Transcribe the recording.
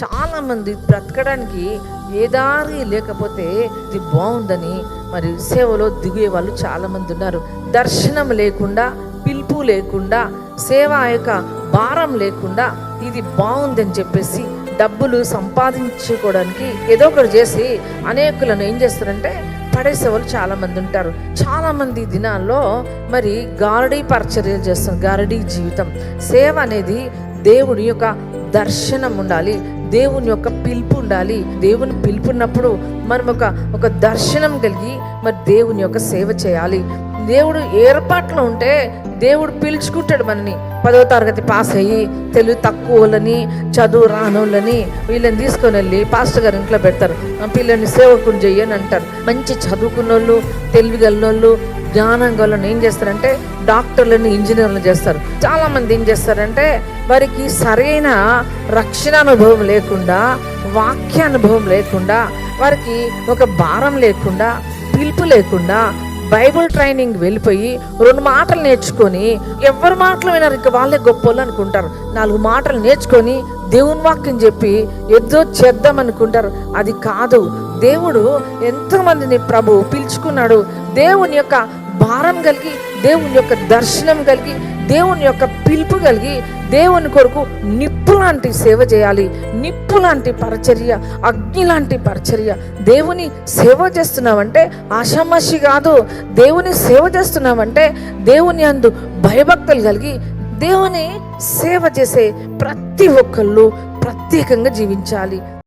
చాలా మంది బ్రతకడానికి ఏ దారి లేకపోతే ఇది బాగుందని మరి సేవలో దిగే వాళ్ళు చాలా మంది ఉన్నారు. దర్శనం లేకుండా పిలుపు లేకుండా సేవ యొక్క భారం లేకుండా ఇది బాగుందని చెప్పేసి డబ్బులు సంపాదించుకోవడానికి ఏదో ఒకటి చేసి అనేకులను ఏం చేస్తారంటే పడేసే వాళ్ళు చాలా మంది ఉంటారు. చాలా మంది దినాల్లో మరి గారడీ పరిచర్యలు చేస్తారు. గారడీ జీవితం. సేవ అనేది దేవుడి యొక్క దర్శనం ఉండాలి. దేవుని యొక్క పిలుపు ఉండాలి. దేవుని పిలుపు ఉన్నప్పుడు మనం ఒక ఒక దర్శనం కలిగి మరి దేవుని యొక్క సేవ చేయాలి. దేవుడు ఏర్పాట్లు ఉంటే దేవుడు పిలుచుకుంటాడు మనని. పదవ తరగతి పాస్ అయ్యి తెలుగు తక్కువ వాళ్ళని చదువు రానోళ్ళని వీళ్ళని తీసుకొని వెళ్ళి పాస్టర్ గారు ఇంట్లో పెడతారు. పిల్లల్ని సేవకుని చెయ్యని అంటారు. మంచి చదువుకున్న వాళ్ళు తెలివి గలనోళ్ళు జ్ఞానం గలను ఏం చేస్తారంటే డాక్టర్లను ఇంజనీర్లను చేస్తారు. చాలామంది ఏం చేస్తారంటే వారికి సరైన రక్షణ అనుభవం లేకుండా వాక్యానుభవం లేకుండా వారికి ఒక భారం లేకుండా పిలుపు లేకుండా బైబుల్ ట్రైనింగ్ వెళ్ళిపోయి రెండు మాటలు నేర్చుకొని ఎవరి మాటలు వినరు ఇంకా వాళ్ళే గొప్ప అనుకుంటారు. నాలుగు మాటలు నేర్చుకొని దేవుని వాక్యం చెప్పి ఏదో చేద్దాం అనుకుంటారు. అది కాదు. దేవుడు ఎంతోమందిని ప్రభు పిలుచుకున్నాడు. దేవుని యొక్క భారం కలిగి దేవుని యొక్క దర్శనం కలిగి దేవుని యొక్క పిలుపు కలిగి దేవుని కొరకు నిప్పు లాంటి సేవ చేయాలి. నిప్పు లాంటి పరిచర్య అగ్ని లాంటి పరిచర్య. దేవుని సేవ చేస్తున్నామంటే ఆషామాషి కాదు. దేవుని సేవ చేస్తున్నామంటే దేవుని అందు భయభక్తులు కలిగి దేవుని సేవ చేసే ప్రతి ఒక్కళ్ళు ప్రత్యేకంగా జీవించాలి.